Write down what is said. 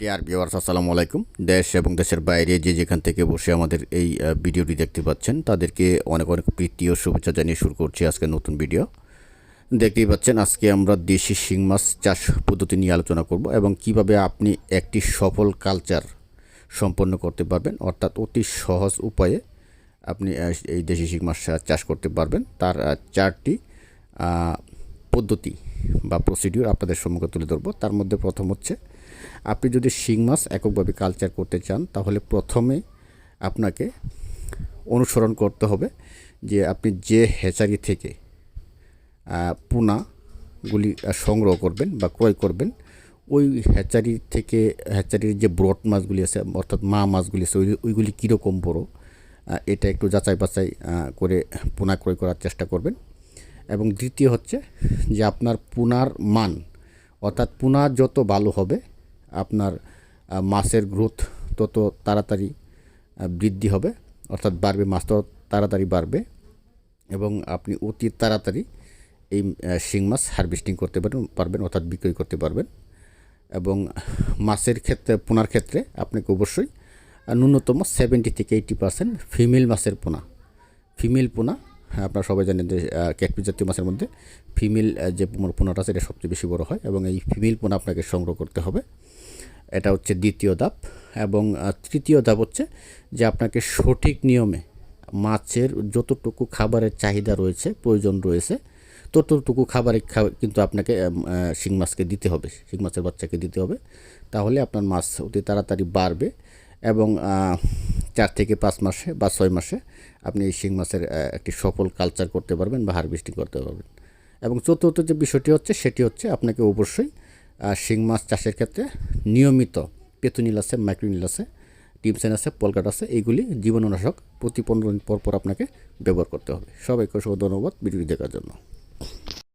Dear viewers আসসালামু আলাইকুম। দেশ এবং দেশের বাইরে যে যেখান থেকে বসে আমাদের এই ভিডিওটি দেখতে পাচ্ছেন, তাদেরকে অনেক অনেক প্রীতি ও শুভেচ্ছা জানিয়ে শুরু করছি আজকে নতুন ভিডিও। দেখতেই পাচ্ছেন, আজকে আমরা দেশি শিং মাছ চাষ পদ্ধতি নিয়ে আলোচনা করব এবং কীভাবে আপনি একটি সফল কালচার সম্পন্ন করতে পারবেন, অর্থাৎ অতি সহজ উপায়ে আপনি এই দেশি শিং মাছ চাষ করতে পারবেন। তার চারটি পদ্ধতি বা প্রসিডিউর আপনাদের সম্মুখে তুলে ধরবো। তার মধ্যে প্রথম হচ্ছে আপনি যদি শিং মাছ এককভাবে কালচার করতে চান, তাহলে প্রথমে আপনাকে অনুসরণ করতে হবে যে আপনি যে হ্যাচারি থেকে পোনাগুলি সংগ্রহ করবেন বা ক্রয় করবেন, ওই হ্যাচারি থেকে হ্যাচারির যে ব্রড মাছগুলি আছে, অর্থাৎ মা মাছগুলি আছে, ওই, ওইগুলি কীরকম বড় এটা একটু যাচাই বাছাই করে পোনা ক্রয় করার চেষ্টা করবেন। এবং দ্বিতীয় হচ্ছে যে আপনার পোনার মান, অর্থাৎ পোনা যত ভালো হবে আপনার মাছের গ্রোথ তত তাড়াতাড়ি বৃদ্ধি হবে, অর্থাৎ বাড়বে, মাছ তত তাড়াতাড়ি বাড়বে এবং আপনি অতি তাড়াতাড়ি এই শিং মাছ হারভেস্টিং করতে পারবেন পারবেন, অর্থাৎ বিক্রয় করতে পারবেন এবং মাছের ক্ষেত্রে, পোনার ক্ষেত্রে আপনাকে অবশ্যই ন্যূনতম সেভেন্টি থেকে এইটি পার্সেন্ট ফিমেল মাছের পোনা। ফিমেল পোনা, আপনারা সবাই জানেন যে ক্যাটফিস জাতীয় মাছের মধ্যে ফিমেল যে পোনা- পোনাটা আছে, এটা সবচেয়ে বেশি বড় হয় এবং এই ফিমেল পোনা আপনাকে সংগ্রহ করতে হবে। এটা হচ্ছে দ্বিতীয় ধাপ এবং তৃতীয় ধাপ হচ্ছে যে আপনাকে সঠিক নিয়মে মাছের যতটুকু খাবারের চাহিদা রয়েছে, প্রয়োজন রয়েছে, ততটুকু খাবারে কিন্তু আপনাকে শিং মাছকে দিতে হবে, শিং মাছের বাচ্চাকে দিতে হবে। তাহলে আপনার মাছ অতি তাড়াতাড়ি বাড়বে এবং চার থেকে পাঁচ মাসে বা ছয় মাসে আপনি এই শিং মাছের একটি সফল কালচার করতে পারবেন বা হারভেস্টিং করতে পারবেন। এবং চতুর্থ যে বিষয়টি হচ্ছে, সেটি হচ্ছে আপনাকে অবশ্যই শিং মাছ চাষের ক্ষেত্রে নিয়মিত পেতুনিল আছে, মাইক্রোনিল আছে টিমসেন আছে, পলকাট আছে এইগুলি জীবাণুনাশক প্রতি পনেরো দিন পর পর আপনাকে ব্যবহার করতে হবে। সবাইকে অসংখ্য ধন্যবাদ ভিডিওটি দেখার জন্য।